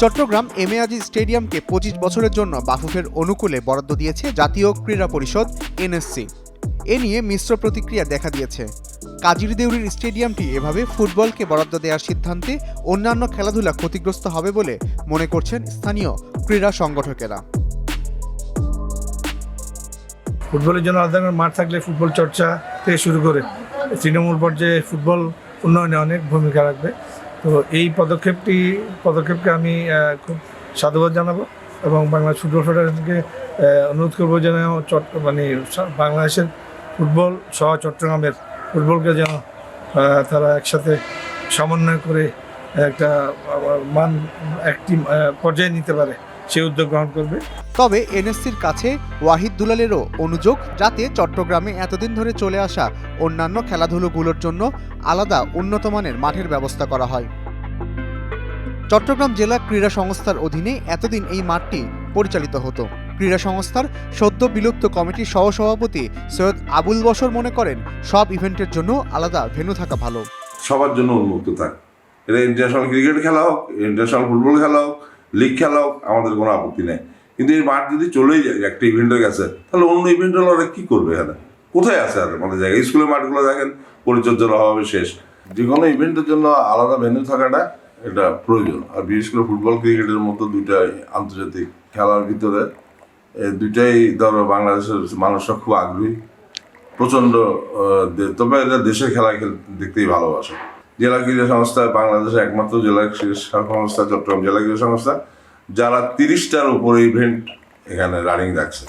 Chittagong M A আজি স্টেডিয়ামকে পঁচিশ বছরের জন্য বাফুফের অনুকূলে বরাদ্দ দিয়েছে জাতীয় ক্রীড়া পরিষদ, এনএসসি। এ নিয়ে মিশ্র প্রতিক্রিয়া দেখা দিয়েছে। কাজির দেউরির স্টেডিয়ামটি এভাবে ফুটবলকে বরাদ্দ দেওয়ার সিদ্ধান্তে অন্যান্য খেলাধুলা ক্ষতিগ্রস্ত হবে বলে মনে করছেন স্থানীয় ক্রীড়া সংগঠকেরা। ফুটবলের জন্য আলাদা মাঠ থাকলে ফুটবল চর্চা থেকে শুরু করে তৃণমূল পর্যায়ে ফুটবল উন্নয়নে অনেক ভূমিকা রাখবে। তো এই পদক্ষেপটি, পদক্ষেপকে আমি খুব সাধুবাদ জানাব এবং বাংলা ফুটবল ফেডারেশনকে অনুরোধ করব যেন চট মানে বাংলাদেশের ফুটবল সহ চট্টগ্রামের ফুটবলকে যেন তারা একসাথে সমন্বয় করে একটা মান, একটি পর্যায়ে নিতে পারে। সেই উদ্যোগ গ্রহণ করবে। তবে এনএসসির কাছে ওয়াহিদ দুলালেরও অনুযোগ যাতে চট্টগ্রামে এতদিন ধরে চলে আসা অন্যান্য খেলাধুলোগুলোর জন্য আলাদা উন্নত মানের মাঠের ব্যবস্থা করা হয়। চট্টগ্রাম জেলা ক্রীড়া সংস্থার অধীনে এতদিন এই মাঠটি পরিচালিত হতো। ক্রীড়া সংস্থার সদ্য বিলুপ্ত কমিটির সহসভাপতি সৈয়দ আবুল বসর মনে করেন সব ইভেন্টের জন্য আলাদা ভেন্যু থাকা ভালো। সবার জন্য উন্মুক্ত থাকে। এটা ইন্টারন্যাশনাল ক্রিকেট খেলা হোক ইন্টারন্যাশনাল ফুটবল খেলা হোক লিগ খেলা হোক আমাদের কোনো আপত্তি নেই। কিন্তু এই মাঠ যদি চলেই যায়, একটা ইভেন্টের কাছে তাহলে অন্য ইভেন্টের ওরা কী করবে এখানে? কোথায় আছে আর আমাদের জায়গায় স্কুলের মাঠগুলো দেখেন, পরিচর্যার অভাবে শেষ। যে কোনো ইভেন্টের জন্য আলাদা ভেন্যু থাকাটা এটা প্রয়োজন। আর বিশেষ করে ফুটবল ক্রিকেটের মতো দুইটা আন্তর্জাতিক খেলার ভিতরে দুইটাই ধরো বাংলাদেশের মানুষরা খুব আগ্রহী। প্রচণ্ড তবে এটা দেশের খেল- দেখতেই ভালোবাসে। জেলা ক্রীড়া সংস্থা বাংলাদেশের একমাত্র জেলা সংস্থা চট্টগ্রাম জেলা ক্রীড়া সংস্থা, যারা তিরিশটার উপরে ইভেন্ট এখানে রানিং রাখছে